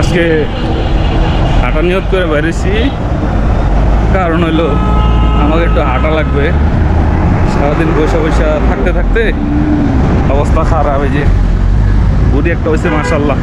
আজকে হাঁটা নিয়ত করে বেরিয়েছি। কারণ হইল আমাকে একটু হাঁটা লাগবে। সারাদিন বসে বসে থাকতে থাকতে অবস্থা খারাপ এই যে, বুড়ি একটা হয়েছে মাসাল্লাহ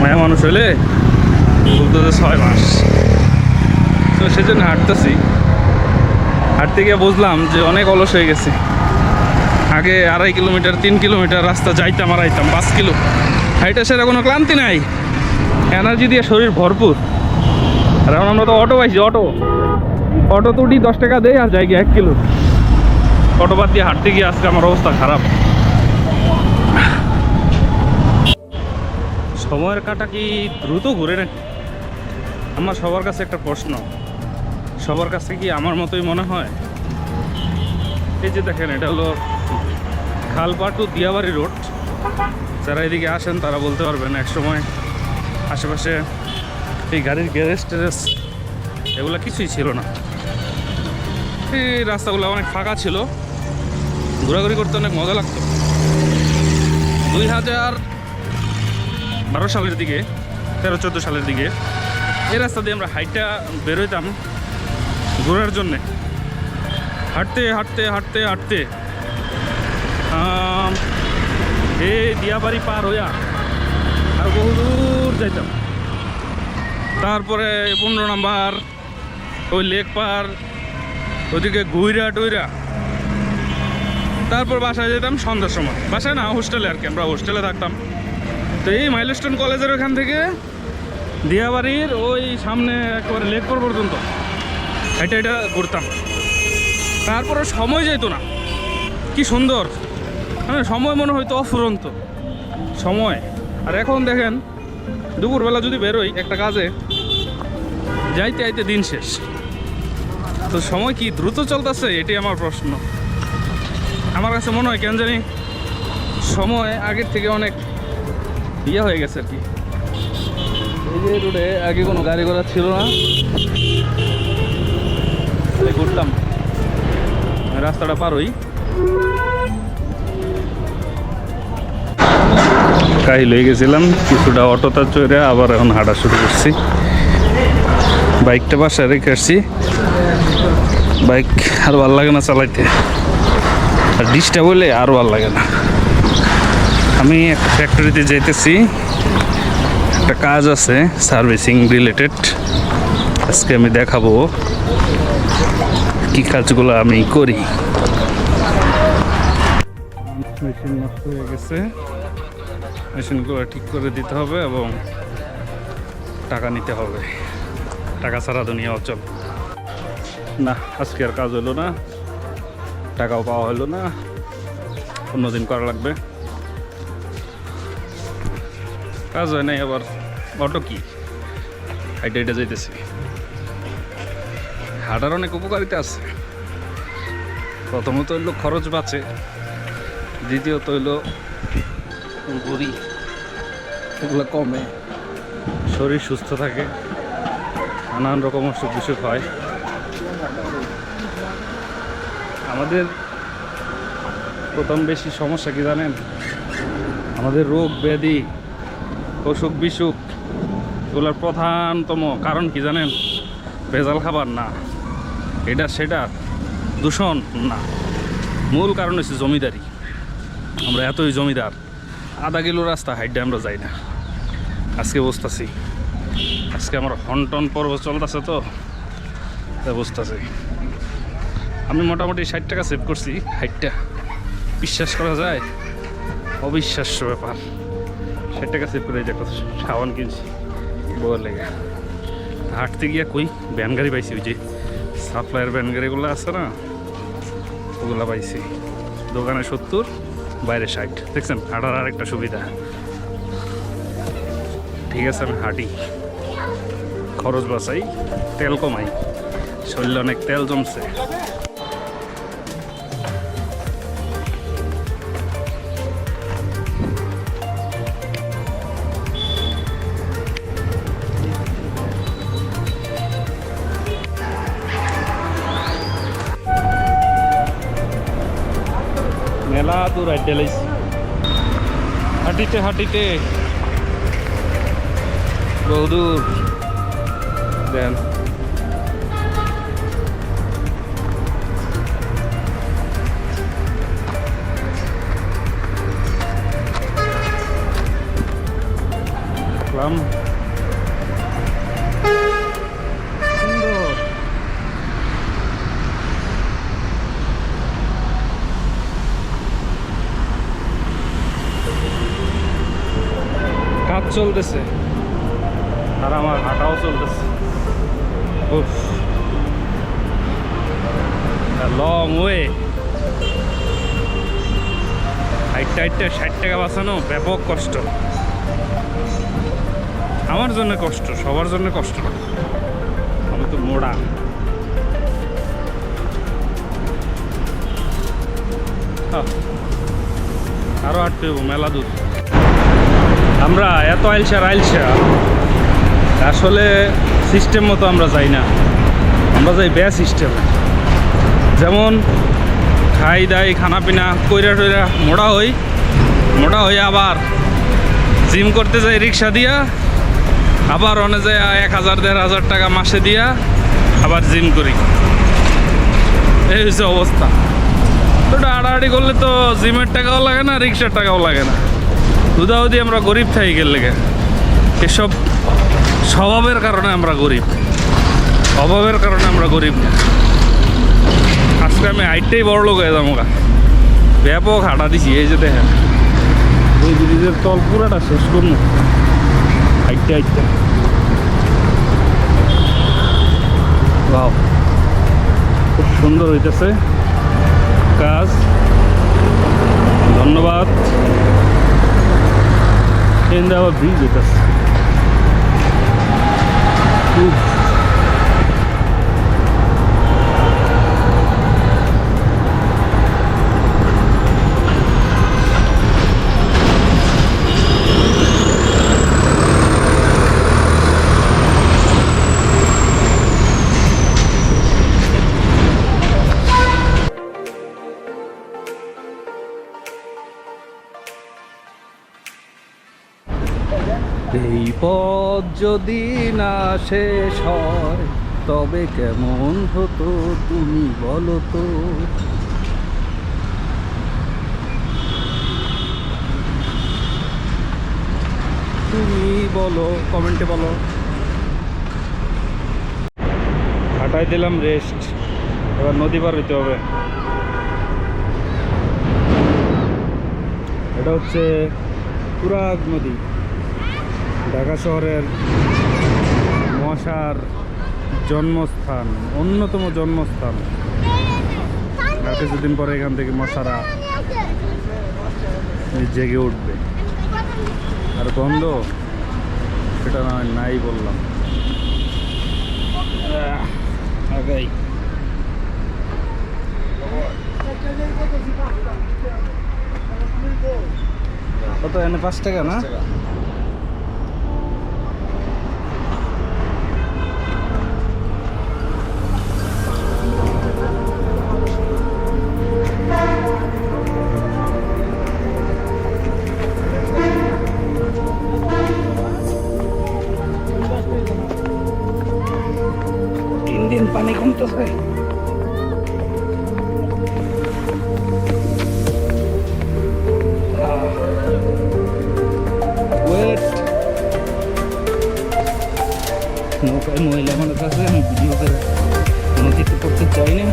মায়া মানুষ হলে বলতে ছয় মাস। তো সেজন্য হাঁটতেছি। হাঁটতে গিয়ে বুঝলাম যে অনেক অলস হয়ে গেছে। আগে আড়াই কিলোমিটার, তিন কিলোমিটার রাস্তা যাইতাম আর আইতাম, পাঁচ কিলো। হাইটা সেটা কোনো ক্লান্তি নাই। এনার্জি দিয়ে শরীর ভরপুর। আর এখন আমরা তো অটো পাইছি, অটো। অটো তো দশ টাকা দেয় আর যাই গিয়ে এক কিলো। অটো বাদ দিয়ে হাঁটতে গিয়ে আজকে আমার অবস্থা খারাপ। সময়ের কাটা কি দ্রুত ঘুরে না আমার সবার কাছে একটা প্রশ্ন। সবার কাছে কি আমার মতোই মনে হয়? এই যে দেখেন, এটা হলো খালপা টু দিয়াবাড়ি রোড। যারা এদিকে আসেন, তারা বলতে পারবেন এক সময় আশেপাশে এই গাড়ির গ্যারেজ ট্যারেজ এগুলো কিছুই ছিল না। এই রাস্তাগুলো অনেক ফাঁকা ছিল। ঘোরাঘুরি করতে অনেক মজা লাগতো। দুই হাজার বারো সালের দিকে, তেরো, চোদ্দ সালের দিকে এই রাস্তা দিয়ে আমরা হাইটটা বেরোইতাম ঘোরার জন্যে। হাঁটতে হাঁটতে হাঁটতে হাঁটতে এই দিয়াবাড়ি পার হইয়া আর বহু দূর যাইতাম। তারপরে পনেরো নাম্বার, ওই লেক পার, ওদিকে ঘুইরা টুইরা। তারপর বাসায় যেতাম সন্ধ্যার সময়। বাসায় না হোস্টেলে আর কি, আমরা হোস্টেলে থাকতাম। তো এই মাইলস্টোন কলেজের ওখান থেকে দিয়াবাড়ির ওই সামনে একেবারে লেক পার পর্যন্ত এটা এটা ঘুরতাম। তারপরে সময় যেত না। কি সুন্দর। হ্যাঁ সময় মনে হয়তো অফুরন্ত। সময়। আর এখন দেখেন, দুপুরবেলা যদি বেরোই একটা কাজে, যাইতে আইতে দিন শেষ। তো সময় কি দ্রুত চলতেছে এটি আমার প্রশ্ন। আমার কাছে মনে হয় কেন জানি, সময় আগের থেকে অনেক ইয়ে হয়ে গেছে আর কি। এই যে রোডে আগে কোনো গাড়ি ঘোড়া ছিল না ঘুরতাম। রাস্তাটা পারোই কাহি লয়ে গেছিলাম, কিছুটা অটোটা চড়ে আবার এখন হাঁটা শুরু করছি। বাইকটা বাসায় রেখে আসছি। বাইক আর ভালো লাগে না চালাইতে। আর ডিস্টার্ব হলে আর ভালো লাগে না। আমি একটা ফ্যাক্টরিতে যেতেছি একটা কাজ আছে সার্ভিসিং রিলেটেড আজকে আমি দেখাবো কি কাজগুলো আমি করি। মেশিন নষ্ট হয়ে গেছে। মেশিনগুলো ঠিক করে দিতে হবে এবং টাকা নিতে হবে। টাকা ছাড়া দুনিয়া অচল। না, আজকে আর কাজ হলো না। টাকাও পাওয়া হলো না। অন্যদিন করা লাগবে। কাজ হয় নাই আবার। অটো কি? হাইটে হাইটে যাইতেছি। হাঁটার অনেক উপকারিতা আছে। প্রথমত হইল খরচ বাঁচে। দ্বিতীয়ত হইল ঘুরি এগুলো কমে। শরীর সুস্থ থাকে নানান রকম অসুখ বিসুখ হয়। আমাদের প্রথম বেশি সমস্যা কি জানেন? আমাদের রোগ ব্যাধি অসুখ বিসুখ এগুলোর প্রধানতম কারণ কি জানেন? ভেজাল খাবার না। এটা সেটা দূষণ না। মূল কারণ হচ্ছে জমিদারি। আমরা এতই জমিদার। আধা কিলো রাস্তা হাইটে আমরা যাই না। আজকে বসতেছি। আজকে আমার হন্টন পর্ব চলতেছে তো বসতেছি। আমি মোটামুটি ষাট টাকা সেভ করছি হাইটটা। বিশ্বাস করা যায়? অবিশ্বাস্য ব্যাপার। ষাট টাকা সেভ করে যে সাবান কিনছি। বউয়ের লেগে। হাঁটতে গিয়া কই? ভ্যান গাড়ি পাইছি ওই যে। সাপ্লাইয়ের ভ্যান গাড়িগুলো আছে না? ওগুলো পাইছি। দোকানে সত্তর। বাইরে সাইড। দেখছেন, হাঁটার আর একটা সুবিধা। ঠিক আছে, আমি হাঁটি। খরচ বাঁচাই, তেল কমাই। শরীরে অনেক তেল জমছে। মেলা দূর আড্ডে লাইছি হাঁটিতে হাঁটিতে বহুদূর দেন দেখলাম চলতেছে। আর আমার হাঁটাও চলতেছে। উফ। লং ওয়ে হাইটটা হাইটটা ষাট টাকা বাঁচানো ব্যাপক কষ্ট। আমার জন্য কষ্ট সবার জন্য কষ্ট। না আমি তো মোড়া। আহ, আরও হাঁটতে মেলা দূর। আমরা, এত আইলসা আইলসা আসলে সিস্টেম মতো আমরা যাই না। আমরা যাই বে সিস্টেম যেমন খাই, দাই, খানা পিনা, কইরা টইরা মোড়া হই মোড়া হই আবার জিম করতে যাই রিক্সা দিয়া, আবার অনে যায় এক হাজার, দেড় হাজার টাকা মাসে দিয়া আবার জিম করি। এই হচ্ছে অবস্থা। তো আড়াআড়ি করলে তো জিমের টাকাও লাগে না, রিক্সার টাকাও লাগে না। দুধাউদি আমরা গরিব থাকি গেলে এসব স্বভাবের কারণে আমরা গরিব। অভাবের কারণে আমরা গরিব আজকে আমি হাইটটাই বড় লোক হয়ে যাব ব্যাপক হাঁটা দিছি, এই যে দেখেন। এই ব্রিজের তল পুরাটা শেষ করুন। হাইটটা বাও খুব সুন্দর হইতেছে। কাজ। ধন্যবাদ। এখানে আবার ব্রিজ হইতেছে উফ। এই পথ যদি না শেষ হয়, তবে কেমন হতো তুমি বলো তো? তুমি বলো, কমেন্টে বলো। হাঁটাই দিলাম রেস্ট এবার নদী পার হইতে হবে। এটা হচ্ছে তুরাগ নদী। ঢাকা শহরের মশার জন্মস্থান অন্যতম জন্মস্থান। আর কিছুদিন পরে এখান থেকে মশারা জেগে উঠবে। আর গন্ধ সেটা না নাই বললাম। আগাই কত এনে? পাঁচ টাকা না? তিন দিন পানি কমতেছে ওয়েট নৌকায় মহিলা মানুষ আছে আমি ভিডিও করে নদীতে করতে চাই না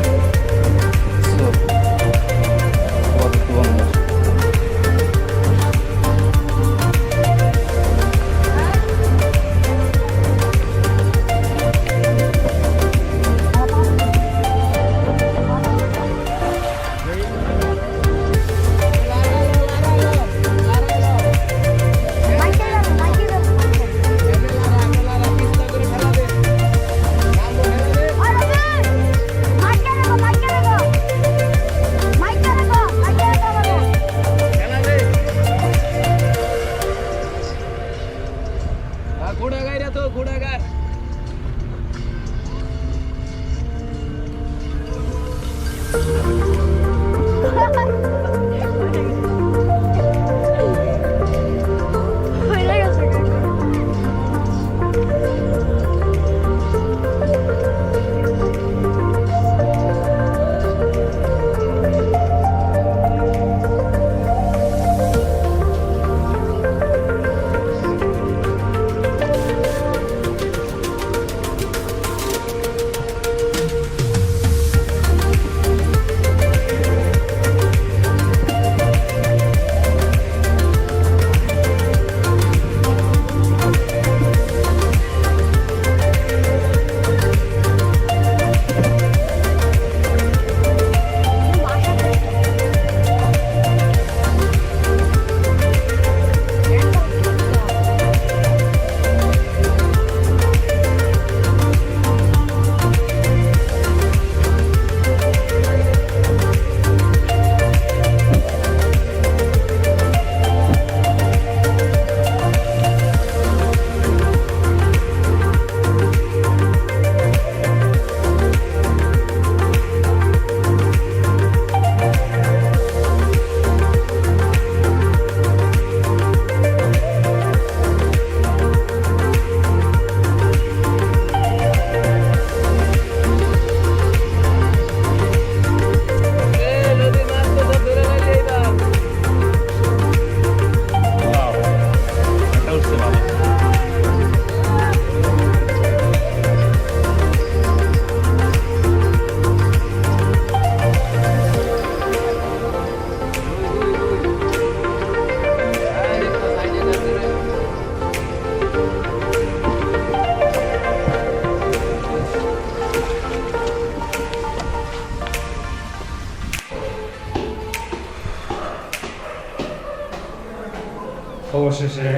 অবশেষে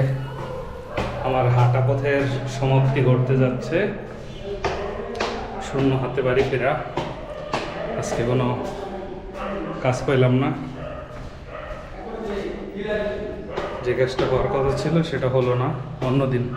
আমার হাঁটা পথের সমাপ্তি ঘটতে যাচ্ছে। শূন্য হাতে বাড়ি ফেরা। আজকে কোনো কাজ পাইলাম না। যে কাজটা করার কথা ছিল সেটা হলো না। অন্যদিন